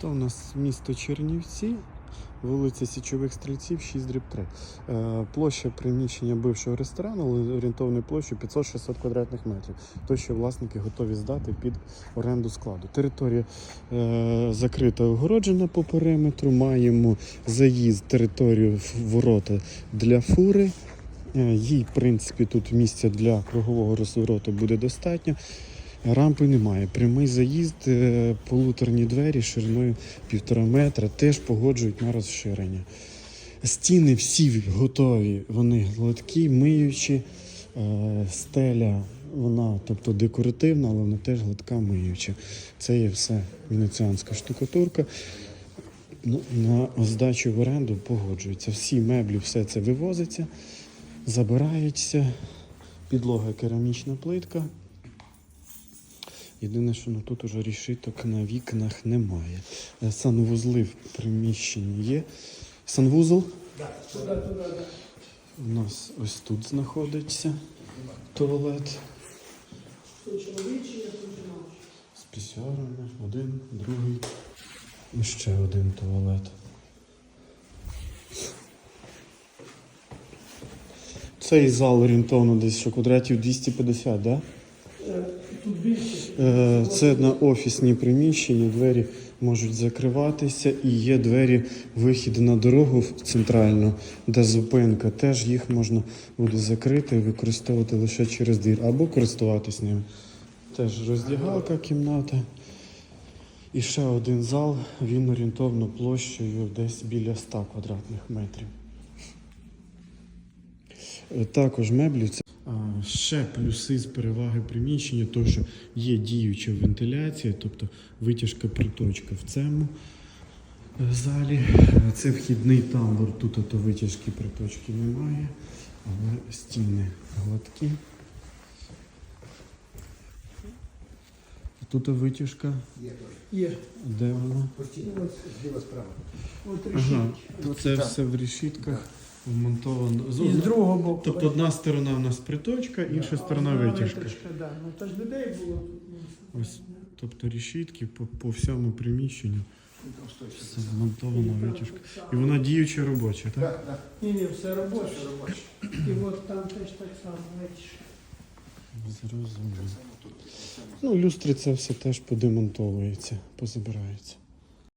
То у нас місто Чернівці, вулиця Січових Стрільців, 6 дріб 3. Е, Площа приміщення бившого ресторану орієнтовною площею 500-600 квадратних метрів. То, що власники готові здати під оренду складу. Територія е, закрита, огороджена по периметру. Маємо заїзд територію ворота для фури. Е, Їй, в принципі, тут місця для кругового розвороту буде достатньо. Рампи немає. Прямий заїзд, е, полуторні двері шириною півтора метра теж погоджують на розширення. Стіни всі готові, вони гладкі, миючі. Е, Стеля, вона тобто декоративна, але вона теж гладка миюча. Це є все венеціанська штукатурка. Ну, на здачу в оренду погоджується. Всі меблі, все це вивозиться, забираються. Підлога керамічна плитка. Єдине, що ну, тут уже рішиток на вікнах немає. Е, Санвузли в приміщенні є. Санвузол у нас ось тут знаходиться туалет. З пісярами. Один, другий. І ще один туалет. Цей зал орієнтовно десь що квадратів 250, так? Да? Тут більше. Е, Це на офісні приміщення, двері можуть закриватися і є двері вихід на дорогу центральну, де зупинка. Теж їх можна буде закрити і використовувати лише через двір або користуватись ним. Теж роздягалка кімната. І ще один зал, він орієнтовно площею десь біля 100 квадратних метрів. Е, Також меблі ще плюси з переваги приміщення, то що є діюча вентиляція, тобто витяжка приточка в цьому е, залі. Це вхідний тамбур, тут ото витяжки приточки немає, але стіни гладкі. Тут витяжка, Є. де вона? Зліва справа. Ага, це все в решітках вмонтовано. З І з другого боку. Тобто одна сторона у нас приточка, інша сторона Одна витяжка. витяжка, да. Ну, то ж людей було Ось, тобто решітки по, по всьому приміщенню. Все змонтована витяжка. І вона діюча робоча, так? Так, так. Ні, ні, все робоче. І от там теж так само, витяжка. Зрозуміло. Ну, люстри це все теж подемонтовується, позабирається.